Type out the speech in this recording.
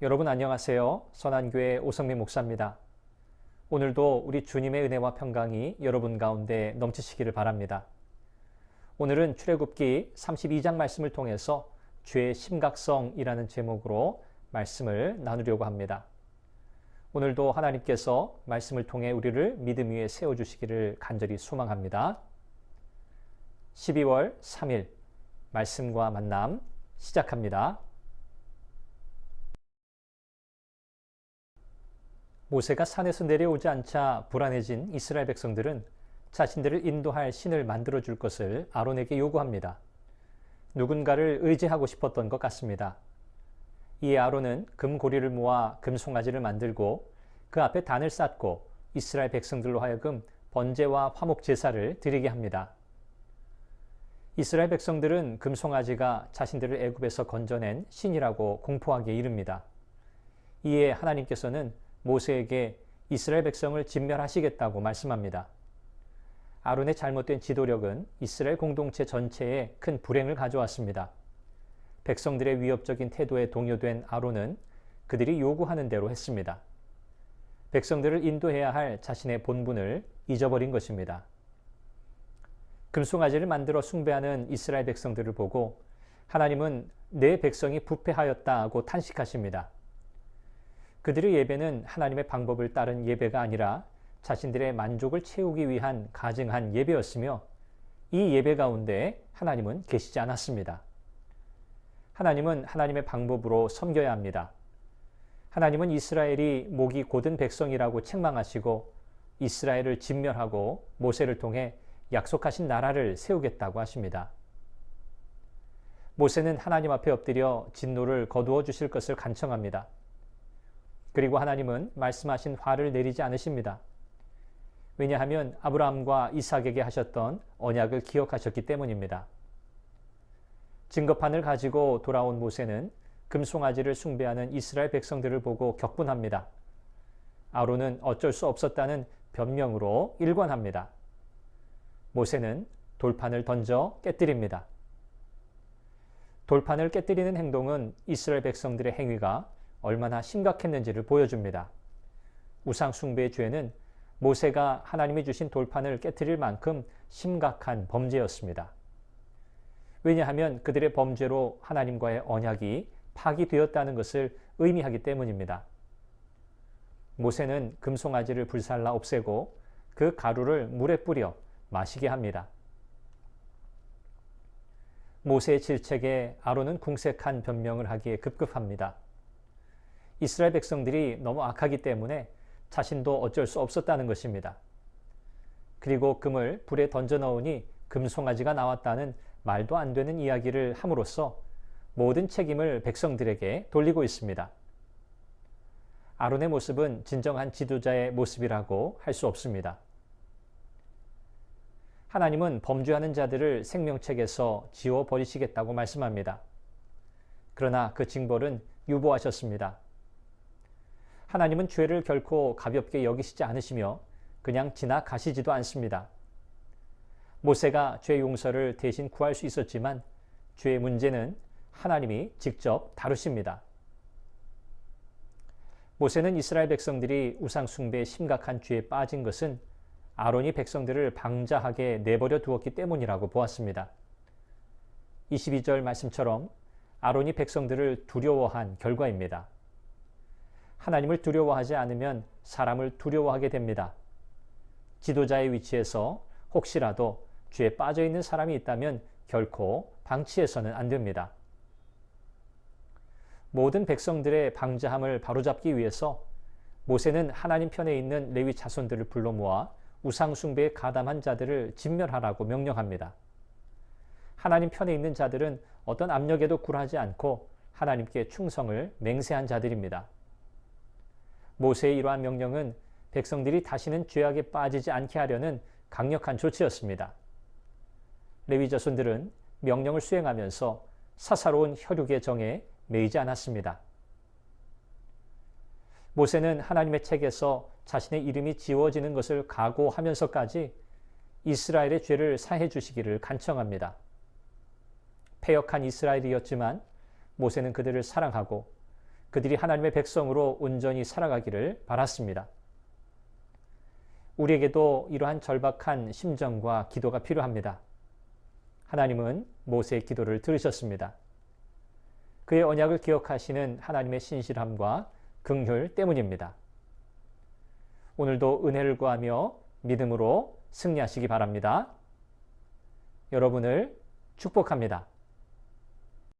여러분 안녕하세요. 선한교회 오성민 목사입니다. 오늘도 우리 주님의 은혜와 평강이 여러분 가운데 넘치시기를 바랍니다. 오늘은 출애굽기 32장 말씀을 통해서 죄의 심각성이라는 제목으로 말씀을 나누려고 합니다. 오늘도 하나님께서 말씀을 통해 우리를 믿음 위에 세워 주시기를 간절히 소망합니다. 12월 3일 말씀과 만남 시작합니다. 모세가 산에서 내려오지 않자 불안해진 이스라엘 백성들은 자신들을 인도할 신을 만들어 줄 것을 아론에게 요구합니다. 누군가를 의지하고 싶었던 것 같습니다. 이에 아론은 금고리를 모아 금송아지를 만들고 그 앞에 단을 쌓고 이스라엘 백성들로 하여금 번제와 화목 제사를 드리게 합니다. 이스라엘 백성들은 금송아지가 자신들을 애굽에서 건져낸 신이라고 공포하게 이릅니다. 이에 하나님께서는 모세에게 이스라엘 백성을 진멸하시겠다고 말씀합니다. 아론의 잘못된 지도력은 이스라엘 공동체 전체에 큰 불행을 가져왔습니다. 백성들의 위협적인 태도에 동요된 아론은 그들이 요구하는 대로 했습니다. 백성들을 인도해야 할 자신의 본분을 잊어버린 것입니다. 금송아지를 만들어 숭배하는 이스라엘 백성들을 보고 하나님은 내 백성이 부패하였다고 탄식하십니다. 그들의 예배는 하나님의 방법을 따른 예배가 아니라 자신들의 만족을 채우기 위한 가증한 예배였으며 이 예배 가운데 하나님은 계시지 않았습니다. 하나님은 하나님의 방법으로 섬겨야 합니다. 하나님은 이스라엘이 목이 곧은 백성이라고 책망하시고 이스라엘을 진멸하고 모세를 통해 약속하신 나라를 세우겠다고 하십니다. 모세는 하나님 앞에 엎드려 진노를 거두어 주실 것을 간청합니다. 그리고 하나님은 말씀하신 화를 내리지 않으십니다. 왜냐하면 아브라함과 이삭에게 하셨던 언약을 기억하셨기 때문입니다. 증거판을 가지고 돌아온 모세는 금송아지를 숭배하는 이스라엘 백성들을 보고 격분합니다. 아론은 어쩔 수 없었다는 변명으로 일관합니다. 모세는 돌판을 던져 깨뜨립니다. 돌판을 깨뜨리는 행동은 이스라엘 백성들의 행위가 얼마나 심각했는지를 보여줍니다. 우상 숭배의 죄는 모세가 하나님이 주신 돌판을 깨뜨릴 만큼 심각한 범죄였습니다. 왜냐하면 그들의 범죄로 하나님과의 언약이 파기되었다는 것을 의미하기 때문입니다. 모세는 금송아지를 불살라 없애고 그 가루를 물에 뿌려 마시게 합니다. 모세의 질책에 아론은 궁색한 변명을 하기에 급급합니다. 이스라엘 백성들이 너무 악하기 때문에 자신도 어쩔 수 없었다는 것입니다. 그리고 금을 불에 던져 넣으니 금송아지가 나왔다는 말도 안 되는 이야기를 함으로써 모든 책임을 백성들에게 돌리고 있습니다. 아론의 모습은 진정한 지도자의 모습이라고 할 수 없습니다. 하나님은 범죄하는 자들을 생명책에서 지워 버리시겠다고 말씀합니다. 그러나 그 징벌은 유보하셨습니다. 하나님은 죄를 결코 가볍게 여기시지 않으시며 그냥 지나가시지도 않습니다. 모세가 죄 용서를 대신 구할 수 있었지만 죄의 문제는 하나님이 직접 다루십니다. 모세는 이스라엘 백성들이 우상숭배에 심각한 죄에 빠진 것은 아론이 백성들을 방자하게 내버려 두었기 때문이라고 보았습니다. 22절 말씀처럼 아론이 백성들을 두려워한 결과입니다. 하나님을 두려워하지 않으면 사람을 두려워하게 됩니다. 지도자의 위치에서 혹시라도 죄에 빠져 있는 사람이 있다면 결코 방치해서는 안 됩니다. 모든 백성들의 방자함을 바로잡기 위해서 모세는 하나님 편에 있는 레위 자손들을 불러 모아 우상숭배에 가담한 자들을 진멸하라고 명령합니다. 하나님 편에 있는 자들은 어떤 압력에도 굴하지 않고 하나님께 충성을 맹세한 자들입니다. 모세의 이러한 명령은 백성들이 다시는 죄악에 빠지지 않게 하려는 강력한 조치였습니다. 레위 자손들은 명령을 수행하면서 사사로운 혈육의 정에 매이지 않았습니다. 모세는 하나님의 책에서 자신의 이름이 지워지는 것을 각오하면서까지 이스라엘의 죄를 사해 주시기를 간청합니다. 패역한 이스라엘이었지만 모세는 그들을 사랑하고 그들이 하나님의 백성으로 온전히 살아가기를 바랐습니다. 우리에게도 이러한 절박한 심정과 기도가 필요합니다. 하나님은 모세의 기도를 들으셨습니다. 그의 언약을 기억하시는 하나님의 신실함과 긍휼 때문입니다. 오늘도 은혜를 구하며 믿음으로 승리하시기 바랍니다. 여러분을 축복합니다.